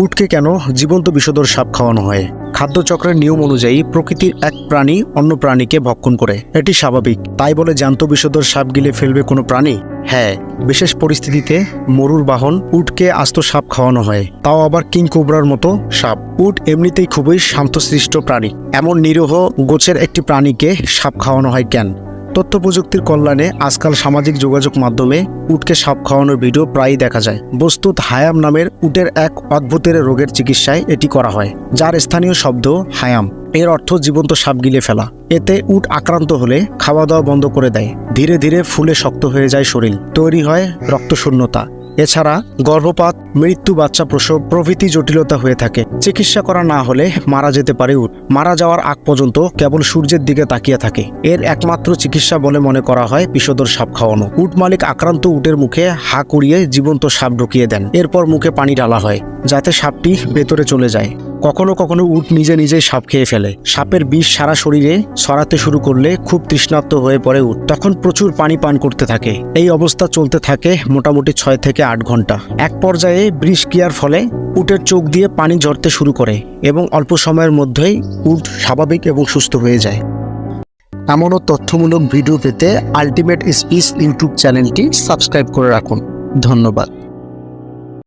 উটকে কেন জীবন্ত বিষধর সাপ খাওয়ানো হয়? খাদ্যচক্রের নিয়ম অনুযায়ী প্রকৃতির এক প্রাণী অন্য প্রাণীকে ভক্ষণ করে। এটি স্বাভাবিক। তাই বলে জ্যান্ত বিষধর সাপ গিলে ফেলবে কোনো প্রাণী? হ্যাঁ বিশেষ পরিস্থিতিতে মরুর বাহন উটকে আস্ত সাপ খাওয়ানো হয়। তাও আবার কিং কোবরার মতো সাপ। উট এমনিতেই খুবই শান্তশিষ্ট প্রাণী। এমন নিরীহ গোছের একটি প্রাণীকে সাপ খাওয়ানো হয় কেন? তথ্য প্রযুক্তির কল্যাণে আজকাল সামাজিক যোগাযোগ মাধ্যমে উটকে সাপ খাওয়ানোর ভিডিও প্রায়ই দেখা যায়। বস্তুত হায়াম নামের উটের এক অদ্ভুতের রোগের চিকিৎসায় এটি করা হয়, যার স্থানীয় শব্দ হায়াম। এর অর্থ জীবন্ত সাপ গিলে ফেলা। এতে উট আক্রান্ত হলে খাওয়া দাওয়া বন্ধ করে দেয়। ধীরে ধীরে ফুলে শক্ত হয়ে যায় শরীর। তৈরি হয় রক্তশূন্যতা। এছাড়া গর্ভপাত, মৃত্যু বাচ্চা প্রসব প্রভৃতি জটিলতা হয়ে থাকে। চিকিৎসা করা না হলে মারা যেতে পারে উট। মারা যাওয়ার আগ পর্যন্ত কেবল সূর্যের দিকে তাকিয়ে থাকে। এর একমাত্র চিকিৎসা বলে মনে করা হয় বিষদর সাপ খাওয়ানো। উট মালিক আক্রান্ত উটের মুখে হা কুড়িয়ে জীবন্ত সাপ ঢুকিয়ে দেন। এরপর মুখে পানি ডালা হয়, যাতে সাপটি ভেতরে চলে যায়। কখনো কখনো উট নিজে নিজেই সাপ খেয়ে ফেলে। সাপের বিষ সারা শরীরে ছড়াতে শুরু করলে খুব তৃষ্ণার্ত হয়ে পড়ে উট। তখন প্রচুর পানি পান করতে থাকে। এই অবস্থা চলতে থাকে মোটামুটি ছয় থেকে আট ঘণ্টা। এক পর্যায়ে বৃষ ক্রিয়ার ফলে উটের চোখ দিয়ে পানি ঝরতে শুরু করে এবং অল্প সময়ের মধ্যেই উট স্বাভাবিক এবং সুস্থ হয়ে যায়। এমনও তথ্যমূলক ভিডিও পেতে আলটিমেট স্পিচ ইউটিউব চ্যানেলটি সাবস্ক্রাইব করে রাখুন। ধন্যবাদ।